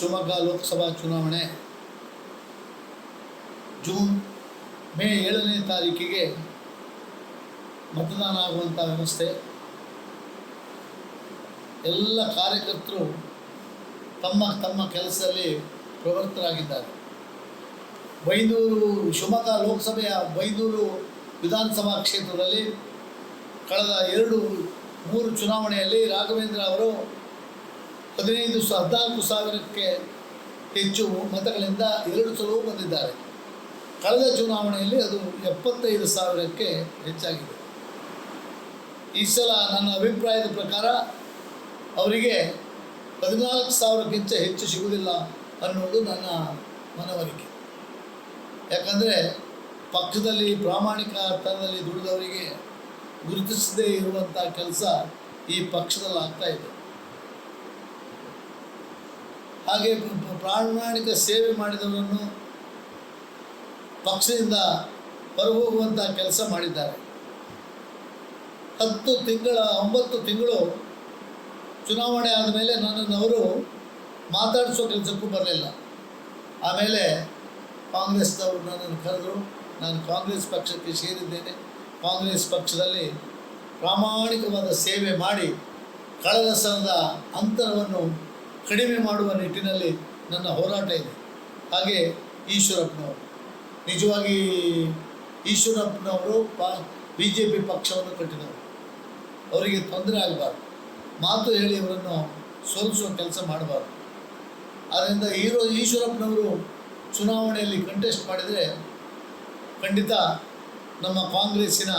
ಶಿವಮೊಗ್ಗ ಲೋಕಸಭಾ ಚುನಾವಣೆ ಜೂನ್ ಮೇ ಏಳನೇ ತಾರೀಕಿಗೆ ಮತದಾನ ಆಗುವಂಥ ವ್ಯವಸ್ಥೆ. ಎಲ್ಲ ಕಾರ್ಯಕರ್ತರು ತಮ್ಮ ತಮ್ಮ ಕೆಲಸದಲ್ಲಿ ಪ್ರವೃತ್ತರಾಗಿದ್ದಾರೆ. ಬೈಂದೂರು ಶಿವಮೊಗ್ಗ ಲೋಕಸಭೆಯ ಬೈಂದೂರು ವಿಧಾನಸಭಾ ಕ್ಷೇತ್ರದಲ್ಲಿ ಕಳೆದ ಎರಡು ಮೂರು ಚುನಾವಣೆಯಲ್ಲಿ ರಾಘವೇಂದ್ರ ಅವರು ಹದಿನೈದು ಹದಿನಾಲ್ಕು ಸಾವಿರಕ್ಕೆ ಹೆಚ್ಚು ಮತಗಳಿಂದ ಎರಡು ಸಲವೂ ಬಂದಿದ್ದಾರೆ. ಕಳೆದ ಚುನಾವಣೆಯಲ್ಲಿ ಅದು ಎಪ್ಪತ್ತೈದು ಸಾವಿರಕ್ಕೆ ಹೆಚ್ಚಾಗಿದೆ. ಈ ಸಲ ನನ್ನ ಅಭಿಪ್ರಾಯದ ಪ್ರಕಾರ ಅವರಿಗೆ ಹದಿನಾಲ್ಕು ಸಾವಿರಕ್ಕಿಂತ ಹೆಚ್ಚು ಸಿಗುವುದಿಲ್ಲ ಅನ್ನೋದು ನನ್ನ ಮನವರಿಕೆ. ಯಾಕಂದರೆ ಪಕ್ಷದಲ್ಲಿ ಪ್ರಾಮಾಣಿಕ ಅರ್ಥದಲ್ಲಿ ದುಡಿದವರಿಗೆ ಗುರುತಿಸದೇ ಇರುವಂಥ ಕೆಲಸ ಈ ಪಕ್ಷದಲ್ಲಿ ಆಗ್ತಾ ಇದೆ. ಹಾಗೆ ಪ್ರ- ಪ್ರ- ಪ್ರಾಮಾಣಿಕ ಸೇವೆ ಮಾಡಿದವರನ್ನು ಪಕ್ಷದಿಂದ ಹೊರಹೋಗುವಂಥ ಕೆಲಸ ಮಾಡಿದ್ದಾರೆ. ಹತ್ತು ತಿಂಗಳ, ಒಂಬತ್ತು ತಿಂಗಳು ಚುನಾವಣೆ ಆದಮೇಲೆ ನನ್ನನ್ನು ಅವರು ಮಾತಾಡಿಸೋ ಕೆಲಸಕ್ಕೂ ಬರಲಿಲ್ಲ. ಆಮೇಲೆ ಕಾಂಗ್ರೆಸ್ನವರು ನನ್ನನ್ನು ಕರೆದರು. ನಾನು ಕಾಂಗ್ರೆಸ್ ಪಕ್ಷಕ್ಕೆ ಸೇರಿದ್ದೇನೆ. ಕಾಂಗ್ರೆಸ್ ಪಕ್ಷದಲ್ಲಿ ಪ್ರಾಮಾಣಿಕವಾದ ಸೇವೆ ಮಾಡಿ ಕಳೆದ ಸಲದ ಅಂತರವನ್ನು ಕಡಿಮೆ ಮಾಡುವ ನಿಟ್ಟಿನಲ್ಲಿ ನನ್ನ ಹೋರಾಟ ಇದೆ. ಹಾಗೆ ಈಶ್ವರಪ್ಪನವರು. ನಿಜವಾಗಿ ಈಶ್ವರಪ್ಪನವರು ಪಾ ಬಿ ಜೆ ಪಿ ಪಕ್ಷವನ್ನು ಕಟ್ಟಿದವರು. ಅವರಿಗೆ ತೊಂದರೆ ಆಗಬಾರ್ದು. ಮಾತು ಹೇಳಿ ಅವರನ್ನು ಸೋಲಿಸುವ ಕೆಲಸ ಮಾಡಬಾರ್ದು. ಆದ್ದರಿಂದ ಈರೋ ಈಶ್ವರಪ್ಪನವರು ಚುನಾವಣೆಯಲ್ಲಿ ಕಂಟೆಸ್ಟ್ ಮಾಡಿದರೆ ಖಂಡಿತ ನಮ್ಮ ಕಾಂಗ್ರೆಸ್ಸಿನ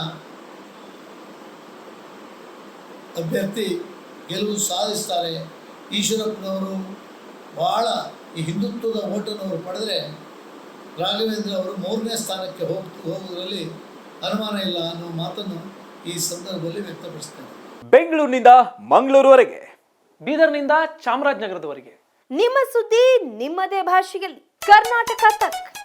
ಅಭ್ಯರ್ಥಿ ಗೆಲುವು ಸಾಧಿಸ್ತಾರೆ ಈಶ್ವರಪ್ಪನವರು ಭಾಳ ಈ ಹಿಂದುತ್ವದ ಓಟನ್ನು ಅವರು ಪಡೆದರೆ ರಾಘವೇಂದ್ರ ಅವರು ಮೂರನೇ ಸ್ಥಾನಕ್ಕೆ ಹೋಗ್ ಹೋಗುವುದರಲ್ಲಿ ಅನುಮಾನ ಇಲ್ಲ ಅನ್ನೋ ಮಾತನ್ನು ಈ ಸಂದರ್ಭದಲ್ಲಿ ವ್ಯಕ್ತಪಡಿಸ್ತೇನೆ ಬೆಂಗಳೂರಿನಿಂದ ಮಂಗಳೂರುವರೆಗೆ. ಬೀದರ್ನಿಂದ ಚಾಮರಾಜನಗರದವರೆಗೆ. ನಿಮ್ಮ ಸುದ್ದಿ ನಿಮ್ಮದೇ ಭಾಷೆಯಲ್ಲಿ. ಕರ್ನಾಟಕ ತಕ್.